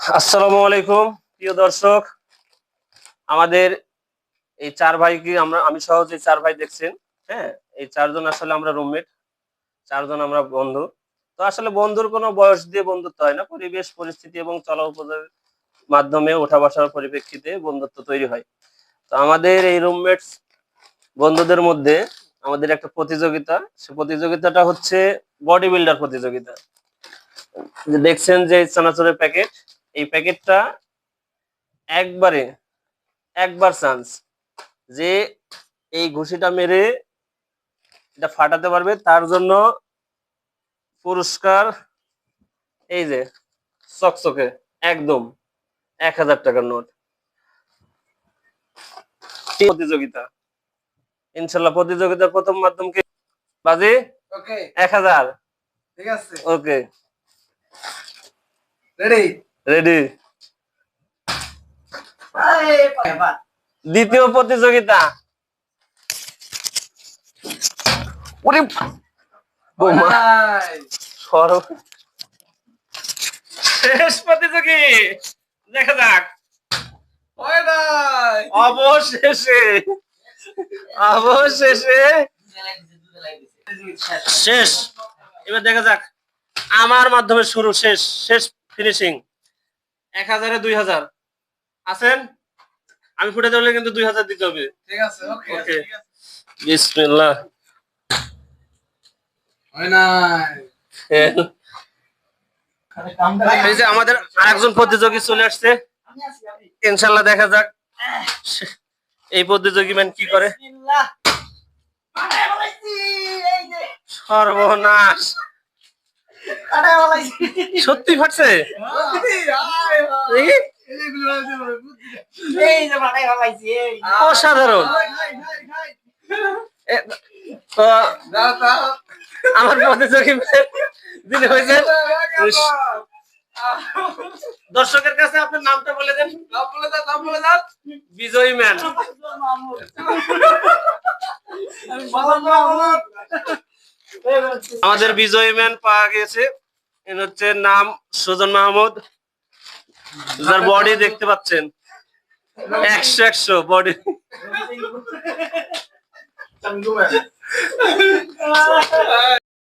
আসসালামু আলাইকুম, প্রিয় দর্শক। আমাদের এই চার ভাইকে আমরা আমি সহ যে চার ভাই দেখছেন হ্যাঁ এই চারজন আসলে আমরা রুমমেট চারজন আমরা বন্ধু। তো আসলে বন্ধুর কোনো বয়স দিয়ে বন্ধুত্ব হয় না, পরিবেশ, পরিস্থিতি এবং চলা উপযোগের মাধ্যমে ওঠা বসার পরিপ্রেক্ষিতে বন্ধুত্ব তৈরি হয়। তো আমাদের এই রুমমেটস বন্ধুদের মধ্যে আমাদের একটা প্রতিযোগিতা, সে প্রতিযোগিতাটা হচ্ছে বডি বিল্ডার প্রতিযোগিতা। দেখছেন যে চানাচুরের প্যাকেট এই প্যাকেটটা একবারে একবার চান্স যে এই ঘুষিটা মেরে এটা ফাটাতে পারবে। তার জন্য পুরস্কার এই যে চকচকে একদম এক হাজার টাকার নোট। প্রতিযোগিতা ইনশাল্লাহ প্রতিযোগিতার প্রথম মাধ্যম কি বাজি এক হাজার। ঠিক আছে। ওকে রেডি রেডি দ্বিতীয় প্রতিযোগিতা। শেষ প্রতিযোগী। দেখা যাক। অবশেষে। অবশেষে। শেষ। এবার দেখা যাক। আমার মাধ্যমে শুরু, শেষ শেষ ফিনিশিং এক হাজারে দুই হাজার। আছেন? আমি ফুটে ধরলে কিন্তু দুই হাজার দিতে হবে। ঠিক আছে ওকে ওকে। বিসমিল্লাহ। এই যে আমাদের আরেকজন প্রতিযোগী চলে আসছে। ইনশাল্লাহ দেখা যাক। এই প্রতিযোগী ম্যান কি করে? সর্বনাশ। সত্যি ফাটছে অসাধারণ। আমার প্রতিযোগী যিনি হয়েছেন দর্শকের কাছে আপনার নামটা বলে দেন। বিজয়ী ম্যান। আমাদের বিজয়ী ম্যান পাওয়া গেছে। এর হচ্ছে নাম সুজন মাহমুদ। যার বডি দেখতে পাচ্ছেন। একশো একশো বডি